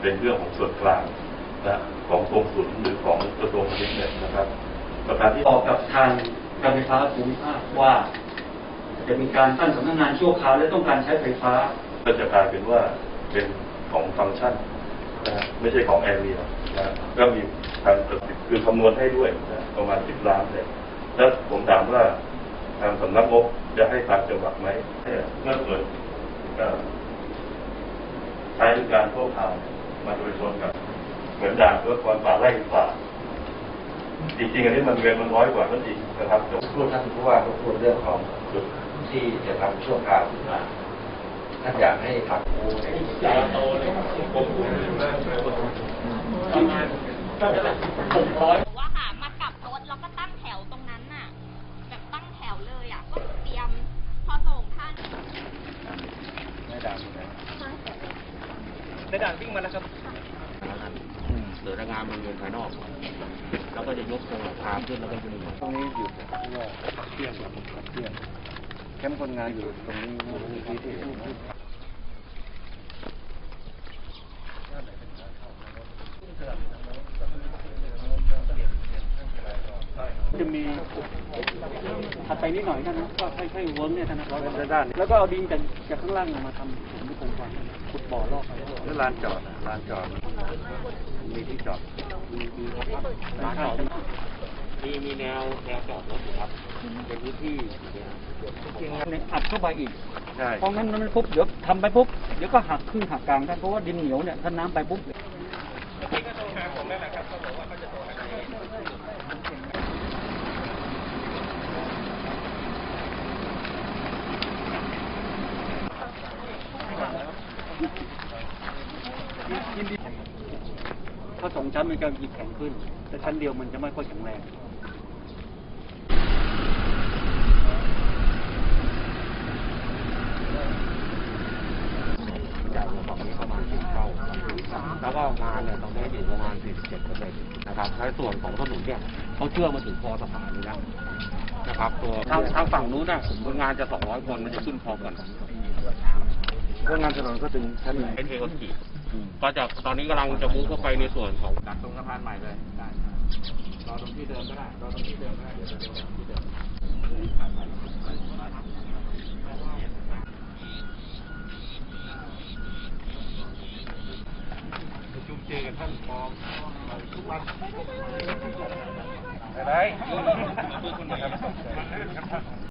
เป็นเรื่องของส่วนกลางนะของกรมศุลหรือของกระทรวงพาณิชย์เนี่ยนะครับ ประการที่บอกกับทางการไฟฟ้าภูมิภาคว่าจะมีการตั้งสำนักงานชั่วคราวและต้องการใช้ไฟฟ้า ก็จะกลายเป็นว่าเป็นของฟังก์ชันนะไม่ใช่ของแอเรียนะก็มีทางคือคำนวณให้ด้วยนะประมาณสิบล้านเลยแล้วผมถามว่าทางสำนักงบจะให้ตามจังหวัดไหมเนี่ยเมื่อเกิด เอ่อใช้การพวกข่าวมาโดยชนกับ เหมือนด่านเพื่อความป่าไร่ป่าจริงๆอันนี้มันเงินมันน้อยกว่านั่นเองนะครับพูดท่านผู้ว่าก็พูดเรื่องของจุดที่จะทำช่วงกลางขึ้นมาท่านอยากให้ทำปูในที่ใหญ่ว่าค่ะมากลับรถแล้วก็ตั้งแถวตรงนั้นน่ะแบบตั้งแถวเลยอะก็เตรียมพอส่งท่าน ในด่านวิ่งมาแล้วครับเสือระงามมันเงินภายนอก แล้วก็จะยกตัวพาขึ้นแล้วก็ยืนตรงนี้อยู่เพราะว่าพักเที่ยงครับพักเที่ยงแคมป์คนงานอยู่ตรงนี้ที่ที่เห็นนะ จะมีถัดไปนิดหน่อยนะนะก็ค่อยๆเวิร์กเนี่ยนะร้อยด้านแล้วก็เอาดินจากจากข้างล่างมาทำผมที่โครงการขุดบ่อรอบไปแล้วลานจอดอะลานจอดมีที่จอดร้านจอดมีมีแนวแนวจอดรถอยู่ครับเป็นพื้นที่เนี่ยอัดเข้าไปอีกใช่เพราะงั้นมันปุ๊บเดี๋ยวทำไปปุ๊บเดี๋ยวก็หักครึ่งหักกลางได้เพราะว่าดินเหนียวเนี่ยถ้าน้ำไปปุ๊บ ถ้าสองชั้นมันจะหยิบแข็งขึ้น แต่ชั้นเดียวมันจะไม่ค่อยแข็งแรงจากฝั่งนี้ประมาณ10เท่าแล้วก็งานเนี่ยตอนนี้อยู่ประมาณ 47เปอร์เซ็นต์นะครับในส่วนของถนนเนี่ยเขาเชื่อมมาถึงคอสะพานเลยนะนะครับ ตัวทางทางฝั่งนู้นน่ะคนงานจะ 200 คนมันจะขึ้นพร้อมกัน ก็งานถนนก็ถึงชั้นเป็นเทโอทีก็จะตอนนี้กำลังจะมุ่งเข้าไปในส่วนของดักตรงสะพานใหม่เลยได้รอตรงที่เดิมก็ได้รอตรงที่เดิมก็ได้เดี๋ยวจะเดินที่เดิมประชุมเจอกันท่านมองทุกวันอะไร